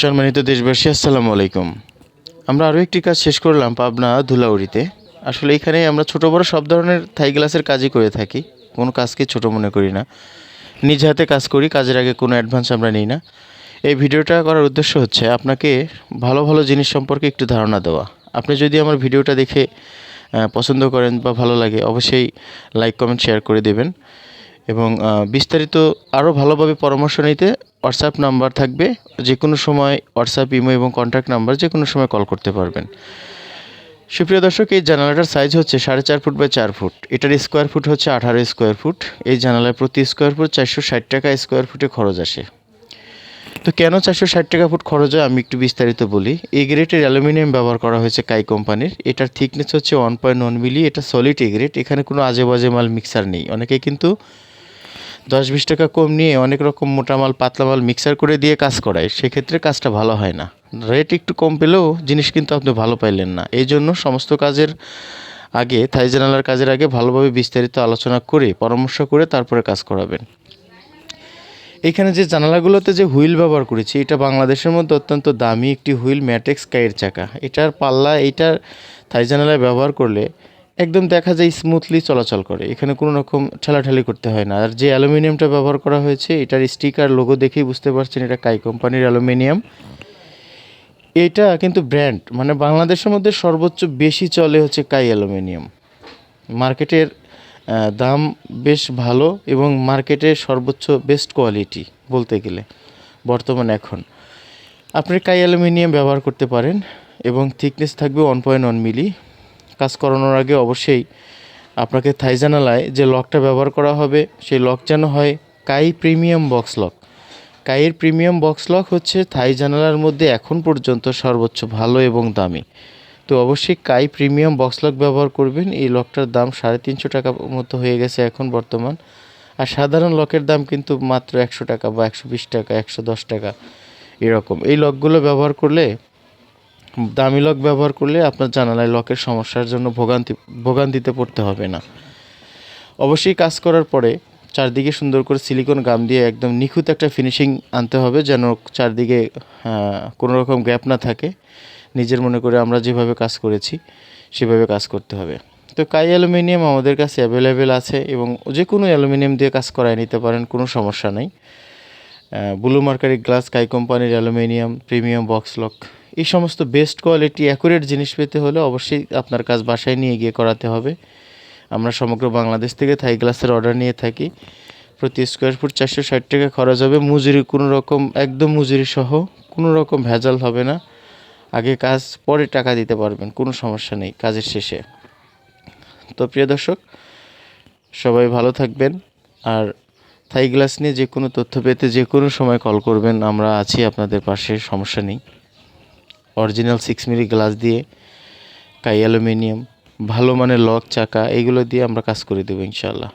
সম্মানিত দেশবাসী, আসসালামু আলাইকুম। আমরা আরও একটি কাজ শেষ করলাম পাবনা ধুলাউড়িতে। আসলে এখানে আমরা ছোট বড় সব ধরনের থাই গ্লাসের কাজই করে থাকি। কোনো কাজকে ছোট মনে করি না। নিজ হাতে কাজ করি, কাজের আগে কোনো অ্যাডভান্স আমরা নিই না। এই ভিডিওটা করার উদ্দেশ্য হচ্ছে আপনাকে ভালো ভালো জিনিস সম্পর্কে একটু ধারণা দেওয়া। আপনি যদি আমার ভিডিওটা দেখে পছন্দ করেন বা ভালো লাগে, অবশ্যই লাইক, কমেন্ট, শেয়ার করে দেবেন। এবং বিস্তারিত আরও ভালোভাবে পরামর্শ নিতে হোয়াটসঅ্যাপ নাম্বার থাকবে। যে কোনো সময় হোয়াটসঅ্যাপ ইমো এবং কন্ট্যাক্ট নাম্বার যে কোনো সময় কল করতে পারবেন। সুপ্রিয় দর্শক, এই জানালাটার সাইজ হচ্ছে সাড়ে চার ফুট বাই চার ফুট। এটার স্কোয়ার ফুট হচ্ছে আঠারো স্কোয়ার ফুট এই জানালায় প্রতি স্কোয়ার ফুট চারশো ষাট টাকা স্কোয়ার ফুটে খরচ আসে। তো কেন চারশো ষাট টাকা ফুট খরচ হয় আমি একটু বিস্তারিত বলি। এই গ্রেটের অ্যালুমিনিয়াম ব্যবহার করা হয়েছে কাই কোম্পানির এটার থিকনেস হচ্ছে ওয়ান পয়েন্ট ওয়ান মিলি এটা সলিড এ গ্রেড এখানে কোনো আজে বাজে মাল মিক্সার নেই। অনেকে কিন্তু দশ বিশ টাকা কম নিয়ে অনেক রকম মোটা মাল, পাতলা মাল মিক্সার করে দিয়ে কাজ করায়, সেক্ষেত্রে কাজটা ভালো হয় না। রেট একটু কম পেলেও জিনিস কিন্তু আপনি ভালো পাইলেন না। এই জন্য সমস্ত কাজের আগে থাই জানালার কাজের আগে ভালোভাবে বিস্তারিত আলোচনা করে, পরামর্শ করে তারপরে কাজ করাবেন। এখানে যে জানালাগুলোতে যে হুইল ব্যবহার করেছি, এটা বাংলাদেশের মধ্যে অত্যন্ত দামি একটি হুইল ম্যাটেক্স কাইয়ের চাকা। এটার পাল্লা, এইটার থাই জানালায় ব্যবহার করলে একদম দেখা যায় স্মুথলি চলাচল করে। এখানে কোনো রকম ঠেলাঠেলি করতে হয় না। আর যে অ্যালুমিনিয়ামটা ব্যবহার করা হয়েছে, এটার স্টিকার লোগো দেখেই বুঝতে পারছেন এটা কাই কোম্পানির অ্যালুমিনিয়াম। এটা কিন্তু ব্র্যান্ড মানে বাংলাদেশের মধ্যে সর্বোচ্চ বেশি চলে হচ্ছে কাই অ্যালুমিনিয়াম। মার্কেটের দাম বেশ ভালো এবং মার্কেটে সর্বোচ্চ বেস্ট কোয়ালিটি বলতে গেলে, বর্তমান এখন। আপনি কাই অ্যালুমিনিয়াম ব্যবহার করতে পারেন এবং থিকনেস থাকবে ওয়ান পয়েন্ট ওয়ান মিলি কাজ করানোর আগে অবশ্যই আপনাকে থাই জানালায় যে লকটা ব্যবহার করা হবে, সেই লক যেন হয় কাই প্রিমিয়াম বক্স লক। কাইয়ের প্রিমিয়াম বক্স লক হচ্ছে থাই জানালার মধ্যে এখন পর্যন্ত সর্বোচ্চ ভালো এবং দামি। তো অবশ্যই কাই প্রিমিয়াম বক্স লক ব্যবহার করবেন, এই লকটার দাম সাড়ে তিনশো টাকা মতো হয়ে গেছে এখন বর্তমান। আর সাধারণ লকের দাম কিন্তু মাত্র একশো টাকা বা একশো বিশ টাকা, একশো দশ টাকা, এরকম। এই লকগুলো ব্যবহার করলে দামি লক ব্যবহার করলে আপনার জানালায় লকের সমস্যার জন্য ভোগান্তি, ভোগান্তিতে পড়তে হবে না। অবশ্যই কাজ করার পরে চারদিকে সুন্দর করে সিলিকন গাম দিয়ে একদম নিখুঁত একটা ফিনিশিং আনতে হবে যেন চারদিকে কোনো রকম গ্যাপ না থাকে। নিজের মনে করে আমরা যেভাবে কাজ করেছি, সেভাবে কাজ করতে হবে। তো কাই অ্যালুমিনিয়াম আমাদের কাছে অ্যাভেলেবেল আছে এবং যে কোনো অ্যালুমিনিয়াম দিয়ে কাজ করায় নিতে পারেন, কোনো সমস্যা নেই। ব্লু মার্কারি গ্লাস, কাই কোম্পানির অ্যালুমিনিয়াম, প্রিমিয়াম বক্স লক এই সমস্ত বেস্ট কোয়ালিটি অ্যাকুরেট জিনিস পেতে হলে অবশ্যই আপনার কাজ বাসায় নিয়ে গিয়ে করাতে হবে। আমরা সমগ্র বাংলাদেশ থেকে থাই গ্লাসের অর্ডার নিয়ে থাকি। প্রতি স্কোয়ার ফুট চারশো ষাট টাকা খরচ হবে। মজুরি কোনো রকম, একদম মজুরি সহ কোনো রকম ভেজাল হবে না। আগে কাজ, পরে টাকা দিতে পারবেন, কোনো সমস্যা নেই কাজের শেষে। তো প্রিয় দর্শক, সবাই ভালো থাকবেন। আর থাই গ্লাস নিয়ে যে কোনো তথ্য পেতে যে কোনো সময় কল করবেন। আমরা আছি আপনাদের পাশে, সমস্যা নেই। অরিজিনাল সিক্স মিলি গ্লাস দিয়ে, কাই অ্যালুমিনিয়াম ভালো মানের লক, চাকা, এগুলো দিয়ে আমরা কাজ করে দেবো ইনশাল্লাহ